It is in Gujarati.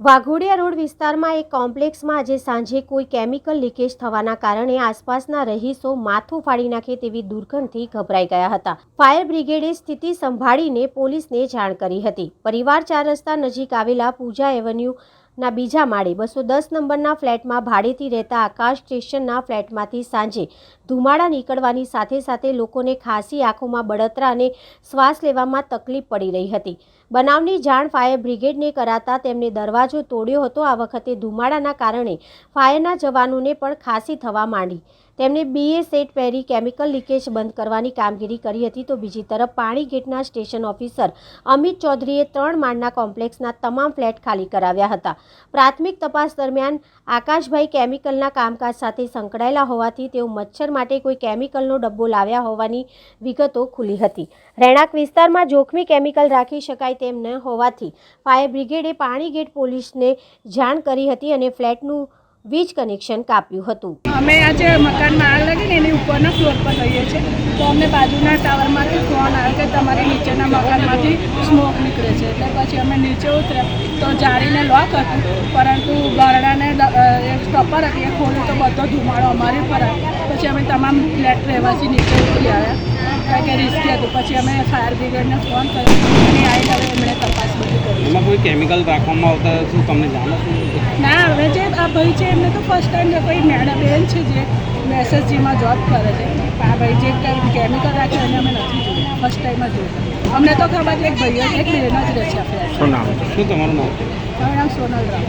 વાઘોડિયા રોડ વિસ્તારમાં એક કોમ્પ્લેક્સમાં આજે સાંજે કોઈ કેમિકલ લીકેજ થવાના કારણે આસપાસના રહીશો માથું ફાડી નાખે તેવી દુર્ગંધથી ગભરાઈ ગયા હતા. ફાયર બ્રિગેડે સ્થિતિ સંભાળીને પોલીસને જાણ કરી હતી. પરિવાર ચાર રસ્તા નજીક આવેલા પૂજા એવન્યુ ના બીજા માળે બસો દસ નંબરના ફ્લેટમાં ભાડેથી રહેતા આકાશ સ્ટેશનના ફ્લેટમાંથી સાંજે ધુમાડા નીકળવાની સાથે સાથે લોકોને ખાંસી, આંખોમાં બળતરા અને શ્વાસ લેવામાં તકલીફ પડી રહી હતી. બનાવની જાણ ફાયર બ્રિગેડને કરાતા તેમને દરવાજો તોડ્યો હતો. આ વખતે ધુમાડાના કારણે ફાયરના જવાનોને પણ ખાંસી થવા માંડી. તેમણે બીએ સેટ પહેરી કેમિકલ લીકેજ બંધ કરવાની કામગીરી કરી હતી તો બીજી તરફ પાણી ગેટના સ્ટેશન ઓફિસર અમિત ચૌધરીએ ત્રણ માળના કોમ્પ્લેક્સના તમામ ફ્લેટ ખાલી કરાવ્યા હતા. પ્રાથમિક તપાસ દરમિયાન આકાશભાઈ કેમિકલના કામકાજ સાથે સંકળાયેલા હોવાથી તેઓ મચ્છર માટે કોઈ કેમિકલનો ડબ્બો લાવ્યા હોવાની વિગતો ખુલી હતી. રહેણાંક વિસ્તારમાં જોખમી કેમિકલ રાખી શકાય તેમ ન હોવાથી ફાયર બ્રિગેડે પાણી ગેટ પોલીસને જાણ કરી હતી અને ફ્લેટનું વીજ કનેક્શન કાપ્યું હતું. અમે આજે મકાનમાં આગ લાગી ને એની ઉપરના ફ્લોર પર રહીએ છીએ. તો અમને બાજુના ટાવરમાંથી ફોન આવ્યો કે તમારે નીચેના મકાનમાંથી સ્મોક નીકળે છે. એટલે પછી અમે નીચે ઉતર્યા તો જાળીને લોક હતું. પરંતુ ગરડાને સ્ટોપર હતી. એ ખોલ્યું તો બધો ધુમાડો અમારી ઉપર આવ્યો. પછી અમે તમામ ફ્લેટ રહેવાસી નીચે ઉતરી આવ્યા. કારણ કે રિસ્કી હતું. પછી અમે ફાયર બ્રિગેડને ફોન કર્યો. અને આવી એમણે બધી એમાં કોઈ કેમિકલ રાખવામાં આવતા શું તમને જાણો ના હવે જે આ ભાઈ છે એમને તો ફર્સ્ટ ટાઈમ જે કોઈ મેડમ બેન છે જે મેસેજીમાં જોબ કરે છે આ ભાઈ જે કંઈ કેમિકલ રાખે એને અમે નથી જોયું. ફર્સ્ટ ટાઈમ જ જોયું. અમને તો ખબર છે એક ભાઈ જ એક બેન જ રહે છે. આપણે શું નામ શું તમારું નામ મારું નામ સોનલ રાવ.